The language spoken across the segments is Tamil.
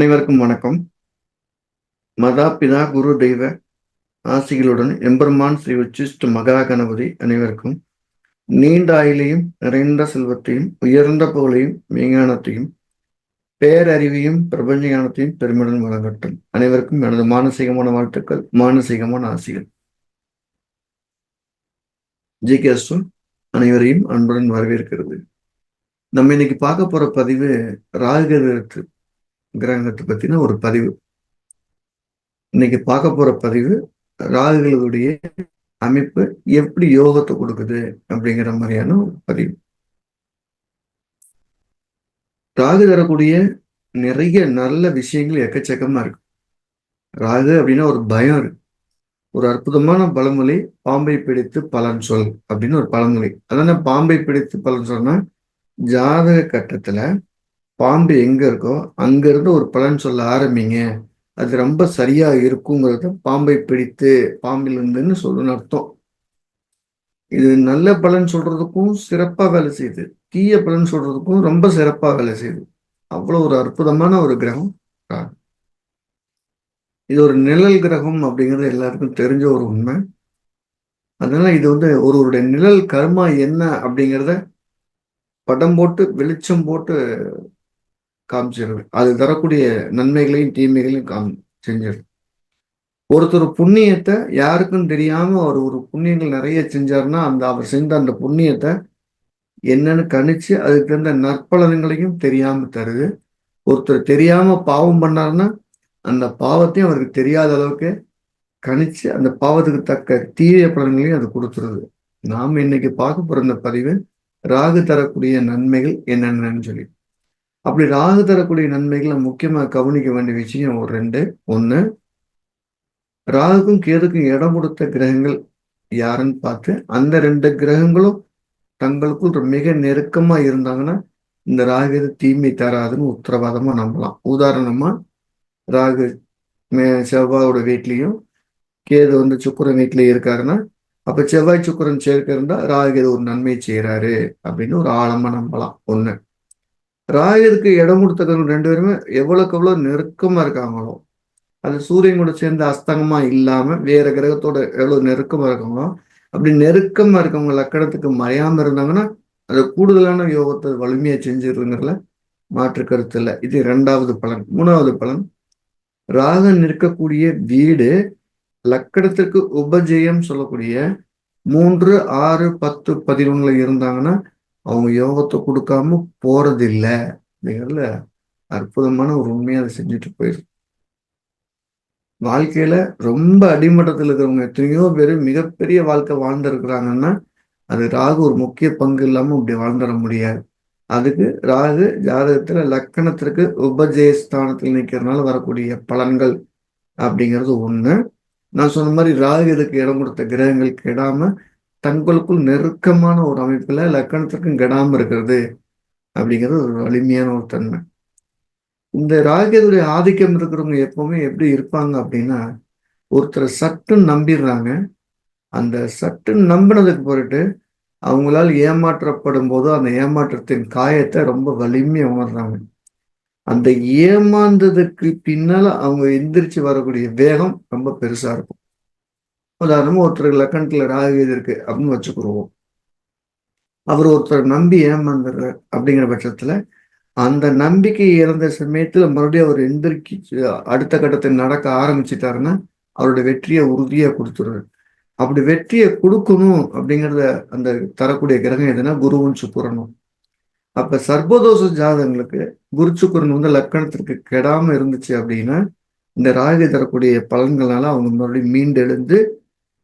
அனைவருக்கும் வணக்கம். மதா பிதா குரு தெய்வ ஆசிகளுடன் எம்பெருமான் ஸ்ரீ உச்சிஷ்ட மகா கணபதி அனைவருக்கும் நீண்ட ஆயிலையும் நிறைந்த செல்வத்தையும் உயர்ந்த புகழையும் மெய்ஞானத்தையும் பேரறிவையும் பிரபஞ்ச ஞானத்தையும் பெருமையுடன் வழங்கட்டும். அனைவருக்கும் எனது மானசீகமான வாழ்த்துக்கள் மானசீகமான ஆசிகள். ஜி. கே. அனைவரையும் அன்புடன் வரவேற்கிறது. நம்ம இன்னைக்கு பார்க்க போற பதிவு ராகுகத்து கிரகத்தை பத்தின ஒரு பதிவு. இன்னைக்கு பார்க்க போற பதிவு ராகுகளுடைய அமைப்பு எப்படி யோகத்தை கொடுக்குது அப்படிங்கிற மாதிரியான ஒரு பதிவு. ராகு தரக்கூடிய நிறைய நல்ல விஷயங்கள் எக்கச்சக்கமா இருக்கு. ராகு அப்படின்னா ஒரு பயம் இருக்கு. ஒரு அற்புதமான பழமொழி பாம்பை பிடித்து பலன் சொல் அப்படின்னு ஒரு பழமொழி. அதான பாம்பை பிடித்து பலன் சொன்னா ஜாதக கட்டத்துல பாம்பு எங்கே இருக்கோ அங்கேருந்து ஒரு பலன் சொல்ல ஆரம்பிங்க. அது ரொம்ப சரியாக இருக்குங்கிறத பாம்பை பிடித்து பாம்பில் இருந்துன்னு சொல்லணும்னு அர்த்தம். இது நல்ல பலன் சொல்கிறதுக்கும் சிறப்பாக வேலை செய்யுது. தீய பலன் சொல்கிறதுக்கும் ரொம்ப சிறப்பாக வேலை செய்யுது. அவ்வளோ ஒரு அற்புதமான ஒரு கிரகம். இது ஒரு நிழல் கிரகம் அப்படிங்கிறது எல்லாருக்கும் தெரிஞ்ச ஒரு உண்மை. அதனால இது வந்து ஒருவருடைய நிழல் கர்மா என்ன அப்படிங்கிறத படம் போட்டு வெளிச்சம் போட்டு காமிச்சிருது. அது தரக்கூடிய நன்மைகளையும் தீமைகளையும் காம் செஞ்சிடும் ஒருத்தர் புண்ணியத்தை யாருக்கும் தெரியாம அவர் ஒரு புண்ணியங்கள் நிறைய செஞ்சாருன்னா அந்த அவர் செஞ்ச அந்த புண்ணியத்தை என்னன்னு கணிச்சு அதுக்கு தகுந்த நற்பலன்களையும் தெரியாம தருது. ஒருத்தர் தெரியாம பாவம் பண்ணாருன்னா அந்த பாவத்தையும் அவருக்கு தெரியாத அளவுக்கு கணிச்சு அந்த பாவத்துக்கு தக்க தீய பலன்களையும் அது கொடுத்துருது. நாம் இன்னைக்கு பார்க்க போற இந்த பதிவு ராகு தரக்கூடிய நன்மைகள் என்னென்னு சொல்லி. அப்படி ராகு தரக்கூடிய நன்மைகளை முக்கியமாக கவனிக்க வேண்டிய விஷயம் ஒரு ரெண்டு. ஒன்று ராகுக்கும் கேதுக்கும் இடம் கொடுத்த கிரகங்கள் யாருன்னு பார்த்து அந்த ரெண்டு கிரகங்களும் தங்களுக்குள் மிக நெருக்கமாக இருந்தாங்கன்னா இந்த ராகு தீமை தராதுன்னு உத்தரவாதமாக நம்பலாம். உதாரணமாக ராகு மே செவ்வாயோட வீட்லேயும் கேது வந்து சுக்கரன் வீட்லேயும் இருக்காருன்னா அப்போ செவ்வாய் சுக்கரன் சேர்க்க இருந்தால் ராகு ஒரு நன்மை செய்கிறாரு அப்படின்னு ஒரு ஆழமாக நம்பலாம். ஒன்று ராகுக்கு இடம் கொடுத்துருக்கவங்க ரெண்டு பேருமே எவ்வளோக்கு எவ்வளோ நெருக்கமாக இருக்காங்களோ அது சூரியன் கூட சேர்ந்து அஸ்தங்கமாக இல்லாமல் வேற கிரகத்தோட எவ்வளோ நெருக்கமாக இருக்காங்களோ அப்படி நெருக்கமாக இருக்கவங்க லக்கணத்துக்கு மறையாமல் இருந்தாங்கன்னா அது கூடுதலான யோகத்தை வலிமையாக செஞ்சிருங்கிறதுல மாற்று கருத்து இல்லை. இது ரெண்டாவது பலன். மூணாவது பலன் ராகன் இருக்கக்கூடிய வீடு லக்கணத்திற்கு உபஜெயம் சொல்லக்கூடிய மூன்று ஆறு பத்து பதினொன்னுல இருந்தாங்கன்னா அவங்க யோகத்தை கொடுக்காம போறதில்லை அப்படிங்கிறதுல அற்புதமான ஒரு உண்மையை அதை செஞ்சுட்டு போயிருக்கு வாழ்க்கையில ரொம்ப அடிமட்டத்தில் இருக்கிறவங்க எத்தனையோ பேர் மிகப்பெரிய வாழ்க்கை வாழ்ந்துருக்குறாங்கன்னா அது ராகு ஒரு முக்கிய பங்கு இல்லாமல் அப்படி வாழ்ந்துட முடியாது. அதுக்கு ராகு ஜாதகத்துல லக்கணத்திற்கு உபஜயஸ்தானத்தில் நிற்கிறதுனால வரக்கூடிய பலன்கள் அப்படிங்கிறது ஒண்ணு. நான் சொன்ன மாதிரி ராகு இதுக்கு இடம் கொடுத்த கிரகங்கள் கெடாம தங்களுக்குள் நெருக்கமான ஒரு அமைப்புல லக்கணத்திற்கும் கெடாமல் இருக்கிறது அப்படிங்கிறது ஒரு வலிமையான ஒரு தன்மை. இந்த ராகேதுடைய ஆதிக்கம் இருக்கிறவங்க எப்பவுமே எப்படி இருப்பாங்க அப்படின்னா ஒருத்தரை சட்டுன்னு நம்பிடுறாங்க. அந்த சட்டுன்னு நம்பினதுக்கு பொருட்டு அவங்களால் ஏமாற்றப்படும் போது அந்த ஏமாற்றத்தின் காயத்தை ரொம்ப வலிமையாக உணர்றாங்க. அந்த ஏமாந்ததுக்கு பின்னால அவங்க எந்திரிச்சு வரக்கூடிய வேகம் ரொம்ப பெருசாக இருக்கும். உதாரணமாக ஒருத்தர் லக்கணத்தில் ராகுவேது இருக்கு அப்படின்னு வச்சுக்கிடுவோம் அவர் ஒருத்தர் நம்பி ஏமாந்துடுறார் அப்படிங்கிற பட்சத்தில் அந்த நம்பிக்கை இறந்த சமயத்தில் மறுபடியும் அவர் எந்திரிக்கி அடுத்த கட்டத்தில் நடக்க ஆரம்பிச்சிட்டாருன்னா அவருடைய வெற்றியை உறுதியாக கொடுத்துருவாரு அப்படி வெற்றியை கொடுக்கணும் அப்படிங்கிறத அந்த தரக்கூடிய கிரகம் எதுனா குருவும் சுக்குரனும். அப்போ சர்வதோஷ ஜாதகங்களுக்கு குரு சுக்குரன் வந்து லக்கணத்திற்கு கெடாமல் இருந்துச்சு அப்படின்னா இந்த ராகு தரக்கூடிய பலன்களால அவங்க மறுபடியும் மீண்டெழுந்து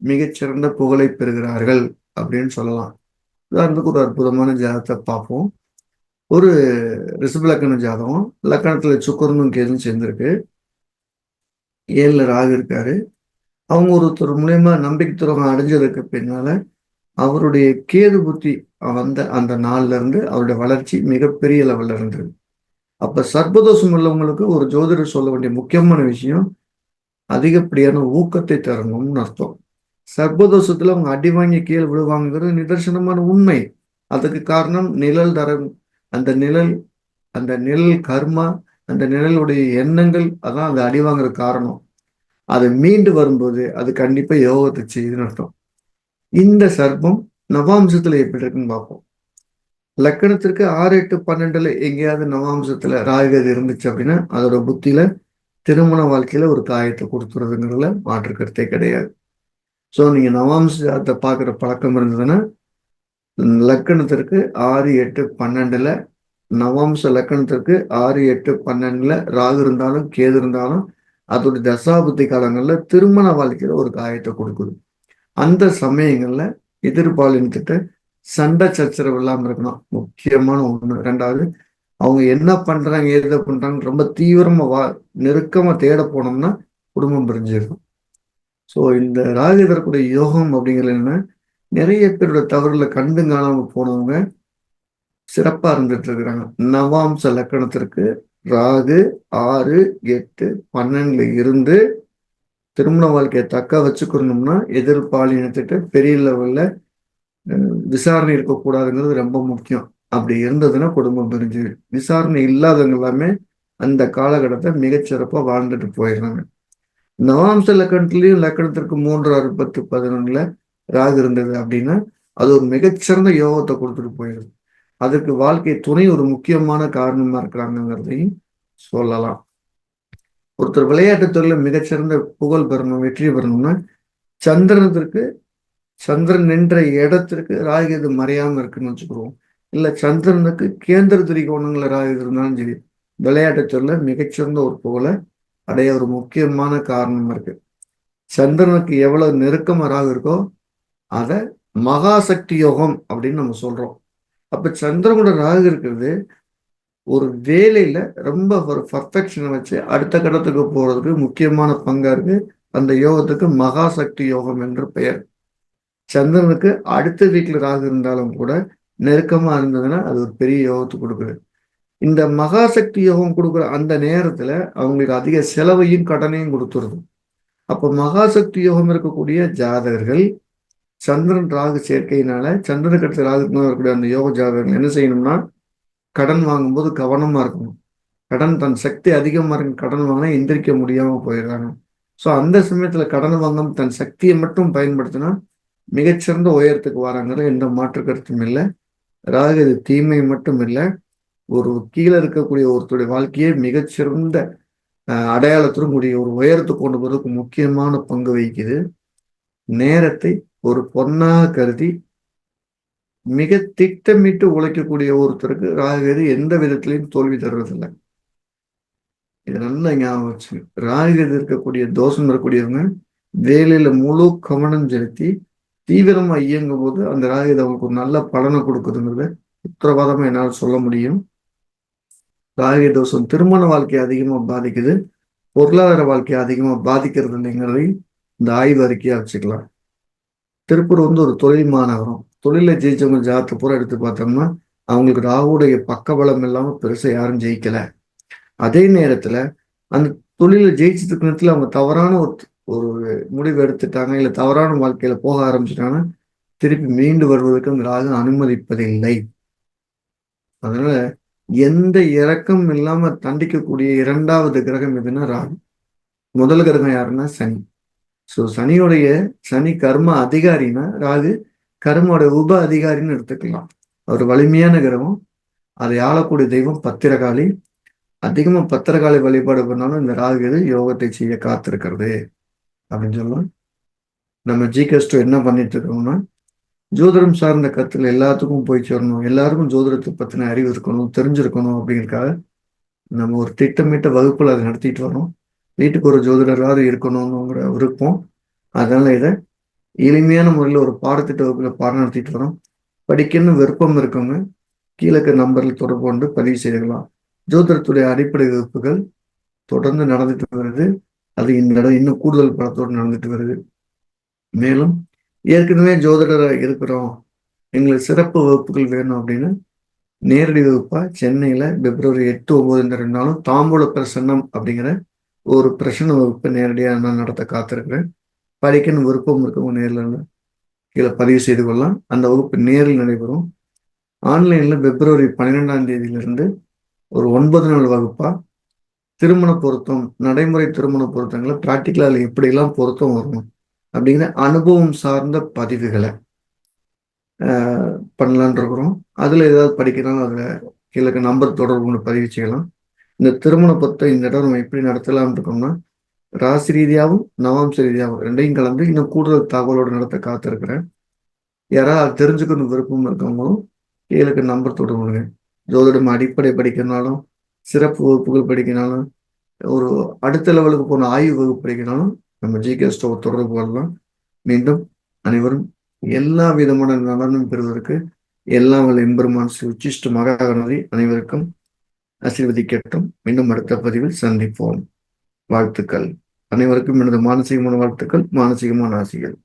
மிகச்சிறந்த புகழை பெறுகிறார்கள் அப்படின்னு சொல்லலாம். உதாரணத்துக்கு ஒரு அற்புதமான ஜாதகத்தை பார்ப்போம். ஒரு ரிஷப லக்கண ஜாதகம். லக்கணத்துல சுக்கரனும் கேதும் சேர்ந்திருக்கு. ஏழுல ராகு இருக்காரு. அவங்க ஒருத்தர் மூலயமா நம்பிக்கை துரோகம் அடைஞ்சதுக்கு பின்னால அவருடைய கேது புத்தி வந்த அந்த நாள்ல இருந்து அவருடைய வளர்ச்சி மிகப்பெரிய லெவல்ல இருந்தது. அப்ப சர்பதோஷம் உள்ளவங்களுக்கு ஒரு ஜோதிடர் சொல்ல வேண்டிய முக்கியமான விஷயம் அதிகப்படியான ஊக்கத்தை தரணும்னு அர்த்தம். சர்பதோஷத்துல அவங்க அடி வாங்கி கீழே விழுவாங்கிறது நிதர்சனமான உண்மை. அதுக்கு காரணம் நிழல் தரம். அந்த நிழல் அந்த நிழல் கர்மா அந்த நிழலுடைய எண்ணங்கள் அதான் அது அடி வாங்குற காரணம். அது மீண்டு வரும்போது அது கண்டிப்பா யோகத்தை செய்யுதுன்னு அர்த்தம். இந்த சர்ப்பம் நவாம்சத்துல எப்படி இருக்குன்னு பார்ப்போம். லக்கணத்திற்கு ஆறு எட்டு பன்னெண்டுல எங்கேயாவது நவாம்சத்துல ராகுகதி இருந்துச்சு அப்படின்னா அதோட புத்தியில திருமண வாழ்க்கையில ஒரு காயத்தை கொடுத்துறதுங்கிறதுல மாற்று கருத்தே கிடையாது. ஸோ நீங்கள் நவாம்ச ஜாதத்தை பார்க்குற பழக்கம் இருந்ததுன்னா லக்கணத்திற்கு ஆறு எட்டு பன்னெண்டில் நவாம்ச லக்கணத்திற்கு ஆறு எட்டு பன்னெண்டில் ராகு இருந்தாலும் கேது இருந்தாலும் அதோட தசாபுத்தி காலங்களில் திருமண வாழ்க்கையில் ஒரு காயத்தை கொடுக்குது. அந்த சமயங்களில் எதிர்பாலினத்திட்ட சண்டை சச்சரவு இல்லாமல் இருக்கணும். முக்கியமான ஒன்று ரெண்டாவது அவங்க என்ன பண்ணுறாங்க ஏத பண்ணுறாங்க ரொம்ப தீவிரமாக வா நெருக்கமாக தேட போனோம்னா குடும்பம் பிரிஞ்சிருக்கும். ஸோ இந்த ராகு தரக்கூடிய யோகம் அப்படிங்கிறது என்னென்னா நிறைய பேரோட தவறுல கண்டு காணாம போனவங்க சிறப்பா இருந்துட்டு இருக்கிறாங்க. நவாம்ச லக்கணத்திற்கு ராகு ஆறு எட்டு பன்னெண்டுல இருந்து திருமண வாழ்க்கையை தக்க வச்சுக்கணும்னா எதிர்பாலினத்திட்ட பெரிய லெவல்ல விசாரணை இருக்கக்கூடாதுங்கிறது ரொம்ப முக்கியம். அப்படி இருந்ததுன்னா குடும்பம் பிரிஞ்சு விசாரணை இல்லாதவங்க எல்லாமே அந்த காலகட்டத்தை மிகச்சிறப்பாக வாழ்ந்துட்டு போயிடுறாங்க. நவாம்ச லக்கணத்திலையும் லக்கணத்திற்கு மூன்று ஆறு பத்து பதினொன்னுல ராகு இருந்தது அப்படின்னா அது ஒரு மிகச்சிறந்த யோகத்தை கொடுத்துட்டு போயிடுது. அதற்கு வாழ்க்கை துணை ஒரு முக்கியமான காரணமா இருக்கிறாங்கிறதையும் சொல்லலாம். ஒருத்தர் விளையாட்டுத் துறையில மிகச்சிறந்த புகழ் பெறணும் வெற்றி பெறணும்னா சந்திரனத்திற்கு சந்திரன் நின்ற இடத்திற்கு ராகுகேது மறையாம இருக்குன்னு வச்சுக்கிறோம். இல்ல சந்திரனுக்கு கேந்திர திரிகோணங்கள ராகு இருந்தாலும் சரி விளையாட்டுத்துறையில மிகச்சிறந்த ஒரு புகழை அடைய ஒரு முக்கியமான காரணம் இருக்கு. சந்திரனுக்கு எவ்வளவு நெருக்கமாக ராகு இருக்கோ அதை மகாசக்தி யோகம் அப்படின்னு நம்ம சொல்றோம். அப்ப சந்திரனோட ராகு இருக்கிறது ஒரு வேலையில ரொம்ப ஒரு பர்ஃபெக்ஷனை வச்சு அடுத்த கட்டத்துக்கு போறதுக்கு முக்கியமான பங்கா இருக்கு. அந்த யோகத்துக்கு மகாசக்தி யோகம் என்று பெயர். சந்திரனுக்கு அடுத்த வீட்டில் ராகு இருந்தாலும் கூட நெருக்கமா இருந்ததுன்னா அது ஒரு பெரிய யோகத்தை கொடுக்குது. இந்த மகாசக்தி யோகம் கொடுக்குற அந்த நேரத்துல அவங்களுக்கு அதிக செலவையும் கடனையும் கொடுத்துருது. அப்போ மகாசக்தி யோகம் இருக்கக்கூடிய ஜாதகர்கள் சந்திரன் ராகு சேர்க்கையினால சந்திரன் அடுத்த ராகுக்கு அந்த யோக ஜாதகர்கள் என்ன செய்யணும்னா கடன் வாங்கும்போது கவனமா இருக்கணும். கடன் தன் சக்தி அதிகமாக இருக்கும் கடன் வாங்கினா எந்திரிக்க முடியாமல் போயிடுறாங்க. ஸோ அந்த சமயத்தில் கடன் வாங்காம தன் சக்தியை மட்டும் பயன்படுத்தினா மிகச்சிறந்த உயரத்துக்கு வராங்கிறது எந்த மாற்று கருத்தும் இல்லை. ராகு இது தீமை மட்டும் இல்லை. ஒரு கீழே இருக்கக்கூடிய ஒருத்தருடைய வாழ்க்கையை மிகச்சிறந்த அடையாளத்துடன் கூடிய ஒரு உயரத்தை கொண்டு போறதுக்கு முக்கியமான பங்கு வகிக்குது. நேரத்தை ஒரு பொன்னாக கருதி மிக திட்டமிட்டு உழைக்கக்கூடிய ஒருத்தருக்கு ராகுகேது எந்த விதத்திலையும் தோல்வி தருவதில்லை இது நல்லா ஞாபகம் வச்சு ராகுகேது இருக்கக்கூடிய தோஷம் இருக்கக்கூடியவங்க வேலையில முழு கவனம் செலுத்தி தீவிரமா இயங்கும் போது அந்த ராகுகேது அவங்களுக்கு ஒரு நல்ல பலனை கொடுக்குதுங்கிறத உத்தரவாதமா என்னால் சொல்ல முடியும். ராகு தோஷம் திருமண வாழ்க்கையை அதிகமாக பாதிக்குது பொருளாதார வாழ்க்கையை அதிகமாக பாதிக்கிறது இல்லைங்கிறதையும் இந்த ஆய்வு அறிக்கையாக வச்சுக்கலாம். திருப்பூர் வந்து ஒரு தொழில் மாநகரம். தொழிலில் ஜெயிச்சவங்க ஜாதத்தை பூரா எடுத்து பார்த்தோம்னா அவங்களுக்கு ராகுடைய பக்கபலம் இல்லாமல் பெருசாக யாரும் ஜெயிக்கலை. அதே நேரத்தில் அந்த தொழிலில் ஜெயிச்சதுக்கு நேரத்தில் அவங்க தவறான ஒரு ஒரு முடிவு எடுத்துட்டாங்க இல்லை தவறான வாழ்க்கையில் போக ஆரம்பிச்சிட்டாங்கன்னா திருப்பி மீண்டு வருவதற்கு அந்த ராகு அனுமதிப்பதில்லை. அதனால எந்த இறக்கம் இல்லாம தண்டிக்கக்கூடிய இரண்டாவது கிரகம் எதுன்னா ராகு. முதல் கிரகம் யாருன்னா சனி. ஸோ சனியுடைய சனி கர்ம அதிகாரினா ராகு. கர்மோட உப அதிகாரின்னு எடுத்துக்கலாம். அவர் வலிமையான கிரகம். அதை ஆளக்கூடிய தெய்வம் பத்திரகாளி. அதிகமா பத்திரகாளி வழிபாடு பண்ணாலும் இந்த ராகு யோகத்தை செய்ய காத்திருக்கிறது. அப்படின்னு சொல்லலாம் நம்ம ஜிகஸ்டோ என்ன பண்ணிட்டு இருக்கோம்னா ஜோதிடம் சார்ந்த கருத்துல எல்லாத்துக்கும் போய் சேரணும். எல்லாருக்கும் ஜோதிடத்தை பத்தின அறிவு இருக்கணும் தெரிஞ்சிருக்கணும் அப்படிங்கிறதுக்காக நம்ம ஒரு திட்டமிட்ட வகுப்புல அதை நடத்திட்டு வரோம். வீட்டுக்கு ஒரு ஜோதிடராவது இருக்கணும்ங்கிற விருப்பம். அதனால இதை எளிமையான முறையில் ஒரு பாடத்திட்ட வகுப்புல பாடம் நடத்திட்டு வரோம். படிக்கணும்னு விருப்பம் இருக்கவங்க கீழே நம்பரில் தொடர்பு கொண்டு பதிவு செய்யலாம் ஜோதிடத்துடைய அடிப்படை வகுப்புகள் தொடர்ந்து நடந்துட்டு வருது. அது இந்த இன்னும் கூடுதல் படத்தோடு நடந்துட்டு வருது. மேலும் ஏற்கனவே ஜோதிடராக இருக்கிறோம். எங்களுக்கு சிறப்பு வகுப்புகள் வேணும் அப்படின்னு நேரடி வகுப்பாக சென்னையில் பிப்ரவரி எட்டு ஒம்பது இந்த ரெண்டு நாளும் தாம்பூல பிரசன்னம் அப்படிங்கிற ஒரு பிரசன்ன வகுப்பை நேரடியாக நான் நடத்த காத்திருக்கிறேன். படிக்கணும் விருப்பம் இருக்கவங்க நேரில் கீழே பதிவு செய்து கொள்ளலாம். அந்த வகுப்பு நேரில் நடைபெறும். ஆன்லைனில் பிப்ரவரி பன்னிரெண்டாம் தேதியிலிருந்து ஒரு ஒன்பது நாள் வகுப்பாக திருமண பொருத்தம் நடைமுறை திருமண பொருத்தங்களை ப்ராக்டிக்கலாக அதில் எப்படியெல்லாம் பொருத்தம் வரணும்? அப்படிங்கிற அனுபவம் சார்ந்த பதிவுகளை பண்ணலான் இருக்கிறோம். அதில் ஏதாவது படிக்கிறாலும் அதில் கீழே நம்பர் தொடர்பு கொண்டு பதிவு செய்யலாம். இந்த திருமண பொருத்தம் இந்த இடம் நம்ம எப்படி நடத்தலாம் இருக்கோம்னா ராசி ரீதியாகவும் நவாம்ச ரீதியாகவும் ரெண்டையும் கலந்து இன்னும் கூடுதல் தகவலோடு நடத்த காத்திருக்கிறேன். யாராவது தெரிஞ்சுக்கணும் விருப்பம் இருக்கவங்களும் கீழே நம்பர் தொடர்புங்க ஜோதிடம் அடிப்படை படிக்கிறனாலும் சிறப்பு வகுப்புகள் படிக்கிறனாலும் ஒரு அடுத்த லெவலுக்கு போன ஆய்வு வகுப்பு படிக்கிறனாலும் நம்ம ஜிகே ஸ்டோர் தொடர்பு கொள்ளலாம் மீண்டும் அனைவரும் எல்லா விதமான நலனும் பெறுவதற்கு எல்லா வல்ல எம்பெருமான் ஸ்ரீ உச்சிஷ்ட மகாகணதி அனைவருக்கும் ஆசீர்வதிக்கட்டும். மீண்டும் அடுத்த பதிவில் சந்திப்போம். வாழ்த்துக்கள். அனைவருக்கும் எனது மானசீகமான வாழ்த்துக்கள் மானசீகமான ஆசைகள்.